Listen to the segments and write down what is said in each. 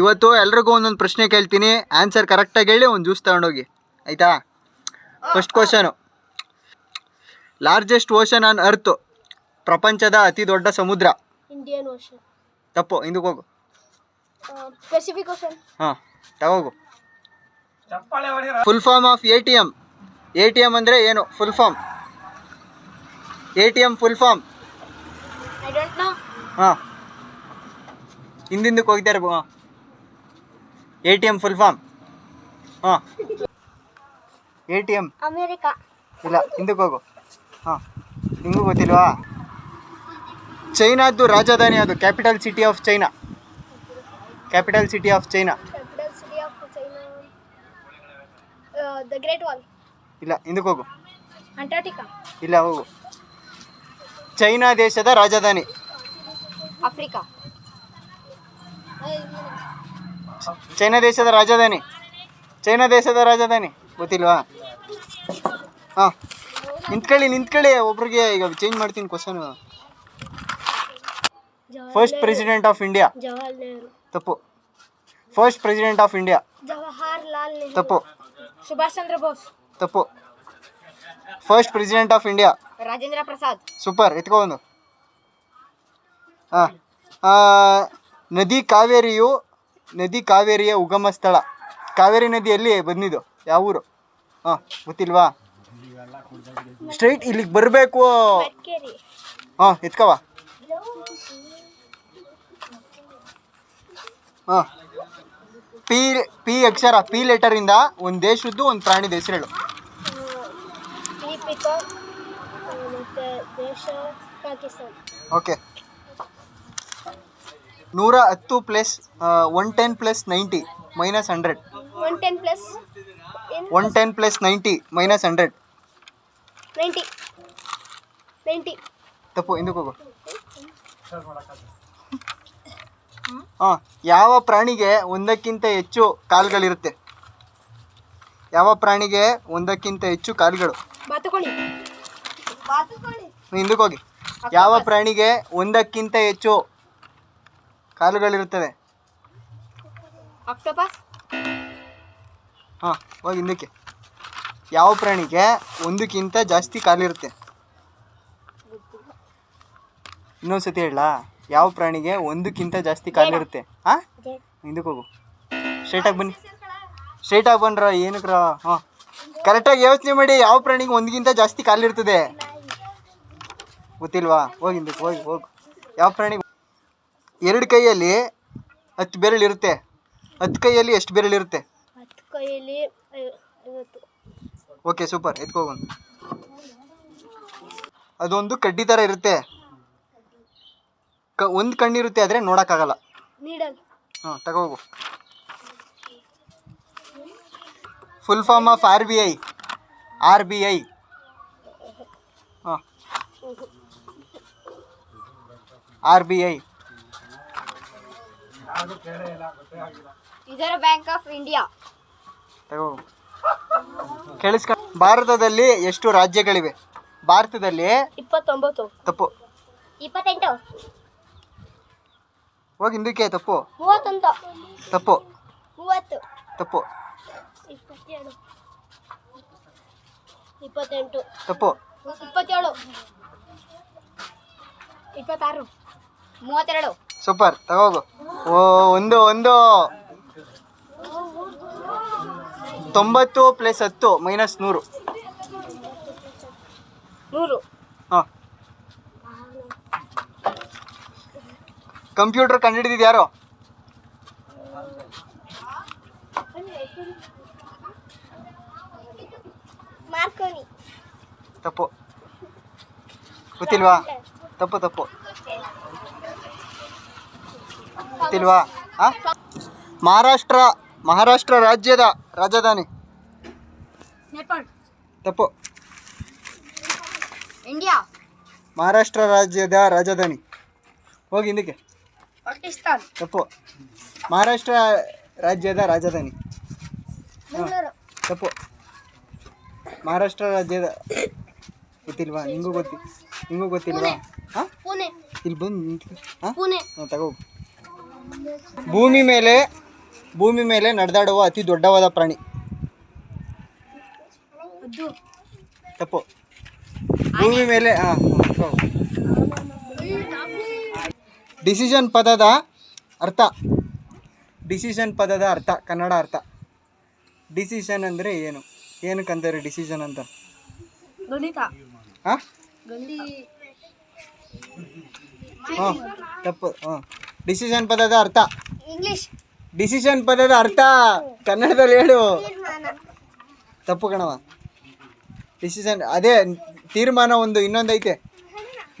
ಇವತ್ತು ಎಲ್ರಿಗೂ ಒಂದೊಂದು ಪ್ರಶ್ನೆ ಕೇಳ್ತೀನಿ. ಆನ್ಸರ್ ಕರೆಕ್ಟಾಗಿ ಹೇಳಿ ಒಂದು ಜ್ಯೂಸ್ ತಗೊಂಡೋಗಿ. ಆಯ್ತಾ? First question largest ocean on earth ಪ್ರಪಂಚದ ಅತಿ ದೊಡ್ಡ ಸಮುದ್ರ. ಇಂಡಿಯನ್ ಓಷನ್ ತಪ್ಪು ಹಿಂದಕ್ಕೆ ಹೋಗು. ಪೆಸಿಫಿಕ್ ಓಷನ್ ಹಾಂ ತಗೋಗು. Full form of A T M A T M ಅಂದರೆ ಏನು? Full form A T M full form ಹಾಂ. ಹಿಂದಿಂದಕ್ಕೆ ಹೋಗ್ತಾರೆ ಹಾಂ. A T M full form ಹಾಂ. A T M America. ಇಲ್ಲ ಹಿಂದಕ್ಕೆ ಹೋಗು. ಹಾಂ. ನಿಮಗೂ ಗೊತ್ತಿಲ್ವಾ? ಚೈನಾದ್ದು ರಾಜಧಾನಿ ಅದು capital city of China capital city of China ಇಲ್ಲ ಹಿಂದಕ್ಕೆ ಹೋಗು. ಅಂಟಾರ್ಟಿಕಾ ಇಲ್ಲ ಹೋಗು. ಚೈನಾ ದೇಶದ ರಾಜಧಾನಿ. ಆಫ್ರಿಕಾ. ಚೈನಾ ದೇಶದ ರಾಜಧಾನಿ. ಚೈನಾ ದೇಶದ ರಾಜಧಾನಿ. ಗೊತ್ತಿಲ್ವಾ? ಹಾಂ. ನಿಂತ್ಕೊಳ್ಳಿ ನಿಂತ್ಕೊಳ್ಳಿ. ಒಬ್ರಿಗೆ ಈಗ ಚೇಂಜ್ ಮಾಡ್ತೀನಿ question first president of India ತಪ್ಪು. First president of India Nehru. ತಪ್ಪು. ಸುಭಾಷ್ ಚಂದ್ರ ಬೋಸ್. ತಪ್ಪು. First president of India Rajendra Prasad. Super ಎತ್ಕೊಂಡು ನದಿ ಕಾವೇರಿಯು ನದಿ ಕಾವೇರಿಯ ಉಗಮ ಸ್ಥಳ. ಕಾವೇರಿ ನದಿ ಎಲ್ಲಿ ಬಂದಿದ್ದು? ಯಾವ ಊರು? ಹಾಂ ಗೊತ್ತಿಲ್ವಾ? ಸ್ಟ್ರೈಟ್ ಇಲ್ಲಿಗೆ ಬರಬೇಕು. ಹಾಂ ಎತ್ಕವ ಹಾಂ ಪಿ ಪಿ ಅಕ್ಷರ ಪಿ ಲೆಟರಿಂದ ಒಂದು ದೇಶದ್ದು ಒಂದು ಪ್ರಾಣಿದ ಹೆಸರು ಹೇಳು ಓಕೆ ನೂರ ಹತ್ತು plus one ten plus ninety minus hundred one ten plus one ten plus ninety minus hundred ninety ninety ತಪ್ಪು ಹಿಂದಕ್ಕೆ ಹೋಗು. ಹಾಂ ಯಾವ ಪ್ರಾಣಿಗೆ ಒಂದಕ್ಕಿಂತ ಹೆಚ್ಚು ಕಾಲುಗಳಿರುತ್ತೆ? ಯಾವ ಪ್ರಾಣಿಗೆ ಒಂದಕ್ಕಿಂತ ಹೆಚ್ಚು ಕಾಲುಗಳು? ಹಿಂದಕ್ಕೆ ಹೋಗಿ. ಯಾವ ಪ್ರಾಣಿಗೆ ಒಂದಕ್ಕಿಂತ ಹೆಚ್ಚು ಕಾಲುಗಳಿರುತ್ತದೆ ಆಕ್ಟೋಪಸ್ ಹಾಂ ಹೋಗಿ ಹಿಂದಕ್ಕೆ. ಯಾವ ಪ್ರಾಣಿಗೆ ಒಂದಕ್ಕಿಂತ ಜಾಸ್ತಿ ಕಾಲಿರುತ್ತೆ? ಇನ್ನೊಂದ್ಸತಿ ಹೇಳಲಾ? ಯಾವ ಪ್ರಾಣಿಗೆ ಒಂದಕ್ಕಿಂತ ಜಾಸ್ತಿ ಕಾಲಿರುತ್ತೆ? ಹಾ? ಹಿಂದಕ್ಕೆ ಹೋಗು. ಸ್ಟ್ರೈಟಾಗಿ ಬನ್ನಿ. ಸ್ಟ್ರೈಟಾಗಿ ಬನ್ರ ಏನಕ್ರ ಹಾ. ಕರೆಕ್ಟಾಗಿ ಯೋಚನೆ ಮಾಡಿ ಯಾವ ಪ್ರಾಣಿಗೆ ಒಂದಕ್ಕಿಂತ ಜಾಸ್ತಿ ಕಾಲಿರ್ತದೆ ಗೊತ್ತಿಲ್ವಾ? ಹೋಗಿ ಹಿಂದಕ್ಕೆ ಹೋಗಿ ಹೋಗು. ಯಾವ ಪ್ರಾಣಿಗೆ ಎರಡು ಕೈಯಲ್ಲಿ ಹತ್ತು ಬೆರಳಿರುತ್ತೆ ಹತ್ತು ಕೈಯಲ್ಲಿ ಎಷ್ಟು ಬೆರಳಿರುತ್ತೆ ಹತ್ತು ಕೈಯಲ್ಲಿ ಐ- ಐವತ್ತು ಓಕೆ ಸೂಪರ್ ಎತ್ಕೋಬಂದು ಅದೊಂದು ಕಡ್ಡಿ ಥರ ಇರುತ್ತೆ. ಕ ಒಂದು ಕಣ್ಣಿರುತ್ತೆ ಆದರೆ ನೋಡೋಕ್ಕಾಗಲ್ಲ. ನೀಡಲ್. ಹಾಂ ತಗೋಗು full form of R B I R B I ಹಾಂ. R B I reserve bank of India ತಗೋ. ಕೇಳಿಸ್ಕ ಭಾರತದಲ್ಲಿ ಎಷ್ಟು ರಾಜ್ಯಗಳಿವೆ? ಭಾರತದಲ್ಲಿ ಇಪ್ಪತ್ತೊಂಬತ್ತು. ತಪ್ಪು. ಇಪ್ಪತ್ತೆಂಟು. ಹೋಗಿ ಹಿಂದಕ್ಕೆ ತಪ್ಪು. ಮೂವತ್ತೊಂದು. ತಪ್ಪು. ಮೂವತ್ತು. ತಪ್ಪು. ಇಪ್ಪತ್ತೇಳು. ಇಪ್ಪತ್ತೆಂಟು. ತಪ್ಪು. ಇಪ್ಪತ್ತೇಳು. ಇಪ್ಪತ್ತಾರು. ಮೂವತ್ತೆರಡು. ಸೂಪರ್. ತಗೋಗು ಓ ಒಂದು ಒಂದು. ತೊಂಬತ್ತು ಪ್ಲಸ್ ಹತ್ತು ಮೈನಸ್ ನೂರು. ನೂರು. ಹಾಂ. ಕಂಪ್ಯೂಟರ್ ಕಂಡುಹಿಡಿದಿದ್ದು ಯಾರು? ಮಾರ್ಕೋನಿ ತಪ್ಪು. ಗೊತ್ತಿಲ್ವಾ? ತಪ್ಪು ತಪ್ಪು. ಗೊತ್ತಿಲ್ವಾ? ಹಾಂ ಮಹಾರಾಷ್ಟ್ರ ಮಹಾರಾಷ್ಟ್ರ ರಾಜ್ಯದ ರಾಜಧಾನಿ. ತಪ್ಪು. ಇಂಡಿಯಾ. ಮಹಾರಾಷ್ಟ್ರ ರಾಜ್ಯದ ರಾಜಧಾನಿ. ಹೋಗಿ ಹಿಂದಕ್ಕೆ. ಪಾಕಿಸ್ತಾನ್. ತಪ್ಪು. ಮಹಾರಾಷ್ಟ್ರ ರಾಜ್ಯದ ರಾಜಧಾನಿ. ತಪ್ಪು. ಮಹಾರಾಷ್ಟ್ರ ರಾಜ್ಯದ ಗೊತ್ತಿಲ್ವಾ? ನಿಮಗೂ ಗೊತ್ತಿ ನಿಮಗೂ ಗೊತ್ತಿಲ್ವಾ? ಹಾಂ ಇಲ್ಲಿ ಬಂದು ಹಾಂ ತಗೋ ಭೂಮಿ ಮೇಲೆ ಭೂಮಿ ಮೇಲೆ ನಡೆದಾಡುವ ಅತಿ ದೊಡ್ಡವಾದ ಪ್ರಾಣಿ. ತಪ್ಪು. ಭೂಮಿ ಮೇಲೆ ಹಾಂ ಡಿಸಿಷನ್ ಪದದ ಅರ್ಥ. ಡಿಸಿಷನ್ ಪದದ ಅರ್ಥ ಕನ್ನಡ ಅರ್ಥ. ಡಿಸಿಷನ್ ಅಂದರೆ ಏನು? ಏನಕ್ಕಂತಾರೆ ಡಿಸಿಷನ್ ಅಂತ? ಹಾಂ ಹಾಂ ತಪ್ಪು ಹಾಂ. ಡಿಸಿಷನ್ ಪದದ ಅರ್ಥ. ಇಂಗ್ಲಿಷ್ ಡಿಸಿಷನ್ ಪದದ ಅರ್ಥ. ಕನ್ನಡದಲ್ಲಿ ಹೇಳು. ತಪ್ಪು ಕಣವ ಡಿಸಿಷನ್ ಅದೇ ತೀರ್ಮಾನ ಒಂದು ಇನ್ನೊಂದು ಐತೆ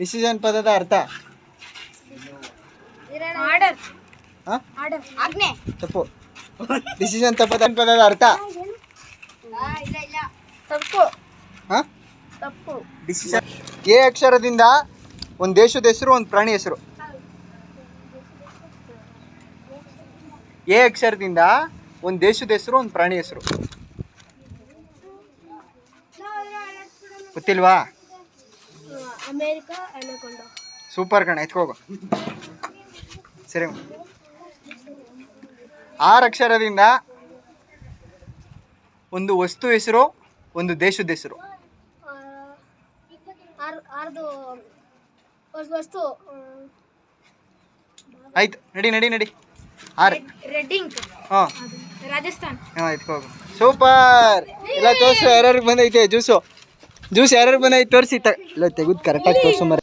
ಡಿಸಿಷನ್ ಪದದ ಅರ್ಥ. ಆರ್ಡರ್ ಹಾಂ ಆರ್ಡರ್ ಆಜ್ಞೆ. ತಪ್ಪು. ಡಿಸಿಷನ್ ತಪ್ಪದ ಪದದ ಅರ್ಥ. ಇಲ್ಲ ಇಲ್ಲ. ತಪ್ಪು. ಹಾಂ ತಪ್ಪು. ಡಿಸಿಷನ್ ಎ ಅಕ್ಷರದಿಂದ ಒಂದು ದೇಶದ ಹೆಸರು ಒಂದು ಪ್ರಾಣಿ ಹೆಸರು. ಎ ಅಕ್ಷರದಿಂದ ಒಂದು ದೇಶದ ಹೆಸರು ಒಂದು ಪ್ರಾಣಿ ಹೆಸರು. ಗೊತ್ತಿಲ್ವಾ? ಸೂಪರ್ ಕಣ ಎತ್ಕೋಗು ಸರಿ. ಆರು ಅಕ್ಷರದಿಂದ ಒಂದು ವಸ್ತು ಹೆಸರು ಒಂದು ದೇಶದ ಹೆಸರು. ಆಯ್ತು ನಡಿ ನಡಿ ನಡಿ. ಆರು. ರೆಡ್ಡಿಂಗ್. ಹಾಂ. ರಾಜಸ್ಥಾನ್. ಹಾಂ ಸೂಪರ್. ಎಲ್ಲ ತೋರಿಸು ಯಾರ್ಯಾರಿಗೆ ಬಂದೈತೆ ಜ್ಯೂಸು. ಜ್ಯೂಸ್ ಯಾರ್ಯಾರು ಬಂದೈತೆ ತೋರಿಸಿ ತ ಇಲ್ಲ ತೆಗೆದು ಕರೆಕ್ಟಾಗಿ ತೋರಿಸು ಮರ